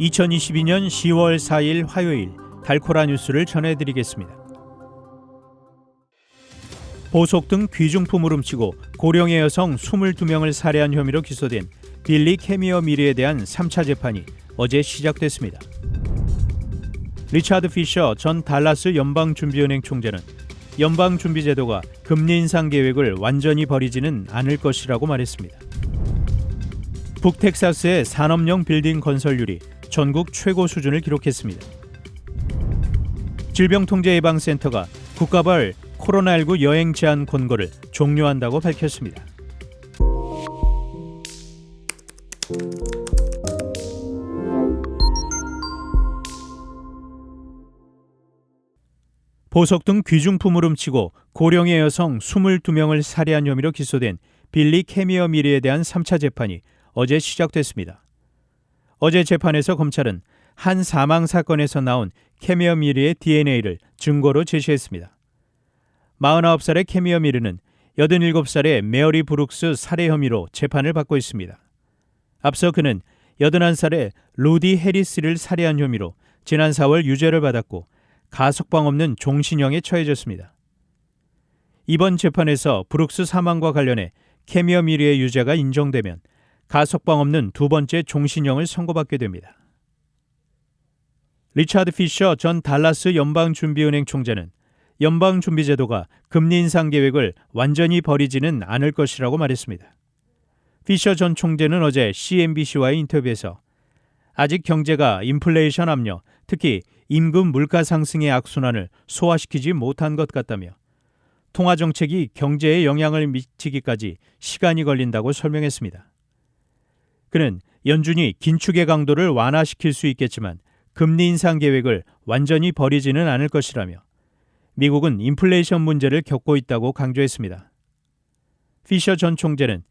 2022년 10월 4일 화요일 달코라 뉴스를 전해드리겠습니다. 보석 등 귀중품을 훔치고 고령의 여성 22명을 살해한 혐의로 기소된 빌리 캐미어 미리에 대한 3차 재판이 어제 시작됐습니다. 리차드 피셔 전 달라스 연방준비은행 총재는 연방준비제도가 금리 인상 계획을 완전히 버리지는 않을 것이라고 말했습니다. 북텍사스의 산업용 빌딩 건설률이 전국 최고 수준을 기록했습니다. 질병통제예방센터가 국가발 코로나19 여행 제한 권고를 종료한다고 밝혔습니다. 보석 등 귀중품을 훔치고 고령의 여성 22명을 살해한 혐의로 기소된 빌리 캐미어 미리에 대한 3차 재판이 어제 시작됐습니다. 어제 재판에서 검찰은 한 사망 사건에서 나온 캐미어 미리의 DNA를 증거로 제시했습니다. 49살의 캐미어 미르는 87살의 메어리 브룩스 살해 혐의로 재판을 받고 있습니다. 앞서 그는 81살의 루디 해리스를 살해한 혐의로 지난 4월 유죄를 받았고 가석방 없는 종신형에 처해졌습니다. 이번 재판에서 브룩스 사망과 관련해 캐미어 미르의 유죄가 인정되면 가석방 없는 두 번째 종신형을 선고받게 됩니다. 리차드 피셔 전 달라스 연방준비은행 총재는 연방준비제도가 금리 인상 계획을 완전히 버리지는 않을 것이라고 말했습니다. 피셔 전 총재는 어제 CNBC와의 인터뷰에서 아직 경제가 인플레이션 압력, 특히 임금 물가 상승의 악순환을 소화시키지 못한 것 같다며 통화 정책이 경제에 영향을 미치기까지 시간이 걸린다고 설명했습니다. 그는 연준이 긴축의 강도를 완화시킬 수 있겠지만 금리 인상 계획을 완전히 버리지는 않을 것이라며 미국은 인플레이션 문제를 겪고 있다고 강조했습니다. 피셔 전 총재는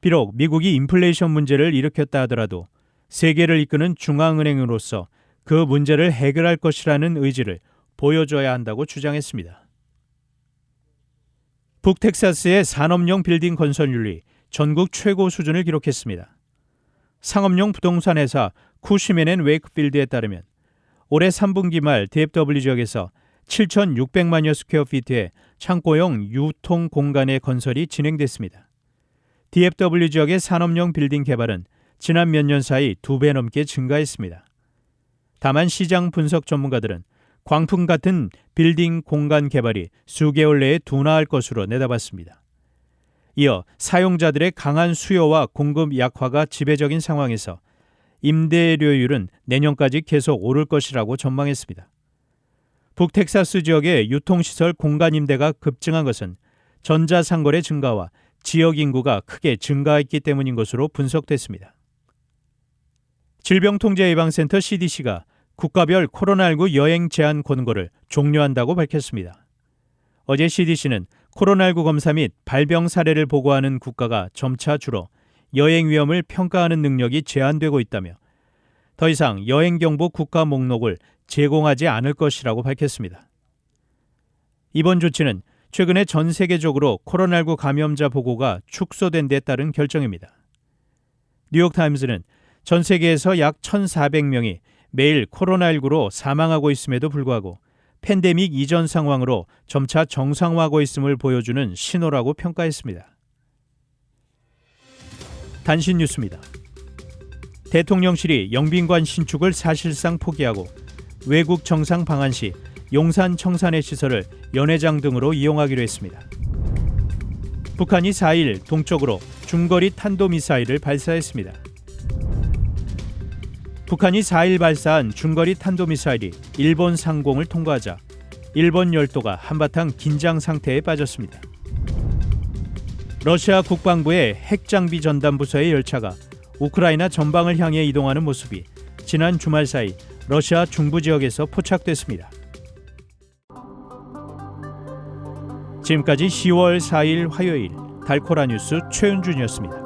비록 미국이 인플레이션 문제를 일으켰다 하더라도 세계를 이끄는 중앙은행으로서 그 문제를 해결할 것이라는 의지를 보여줘야 한다고 주장했습니다. 북텍사스의 산업용 빌딩 건설률이 전국 최고 수준을 기록했습니다. 상업용 부동산 회사 쿠시맨 웨이크필드에 따르면 올해 3분기 말 DFW 지역에서 7,600만여 스퀘어피트의 창고용 유통 공간의 건설이 진행됐습니다. DFW 지역의 산업용 빌딩 개발은 지난 몇 년 사이 두 배 넘게 증가했습니다. 다만 시장 분석 전문가들은 광풍 같은 빌딩 공간 개발이 수개월 내에 둔화할 것으로 내다봤습니다. 이어 사용자들의 강한 수요와 공급 약화가 지배적인 상황에서 임대료율은 내년까지 계속 오를 것이라고 전망했습니다. 북텍사스 지역의 유통시설 공간 임대가 급증한 것은 전자상거래 증가와 지역 인구가 크게 증가했기 때문인 것으로 분석됐습니다. 질병통제예방센터 CDC가 국가별 코로나19 여행 제한 권고를 종료한다고 밝혔습니다. 어제 CDC는 코로나19 검사 및 발병 사례를 보고하는 국가가 점차 줄어 여행 위험을 평가하는 능력이 제한되고 있다며 더 이상 여행 경보 국가 목록을 제공하지 않을 것이라고 밝혔습니다. 이번 조치는 최근에 전 세계적으로 코로나19 감염자 보고가 축소된 데 따른 결정입니다. 뉴욕타임즈는 전 세계에서 약 1,400명이 매일 코로나19로 사망하고 있음에도 불구하고 팬데믹 이전 상황으로 점차 정상화하고 있음을 보여주는 신호라고 평가했습니다. 단신 뉴스입니다. 대통령실이 영빈관 신축을 사실상 포기하고 외국 정상 방한 시 용산 청산의 시설을 연회장 등으로 이용하기로 했습니다. 북한이 4일 동쪽으로 중거리 탄도미사일을 발사했습니다. 북한이 4일 발사한 중거리 탄도미사일이 일본 상공을 통과하자 일본 열도가 한바탕 긴장 상태에 빠졌습니다. 러시아 국방부의 핵장비 전담 부서의 열차가 우크라이나 전방을 향해 이동하는 모습이 지난 주말 사이 러시아 중부 지역에서 포착됐습니다. 지금까지 10월 4일 화요일 달코라 뉴스 최윤준이었습니다.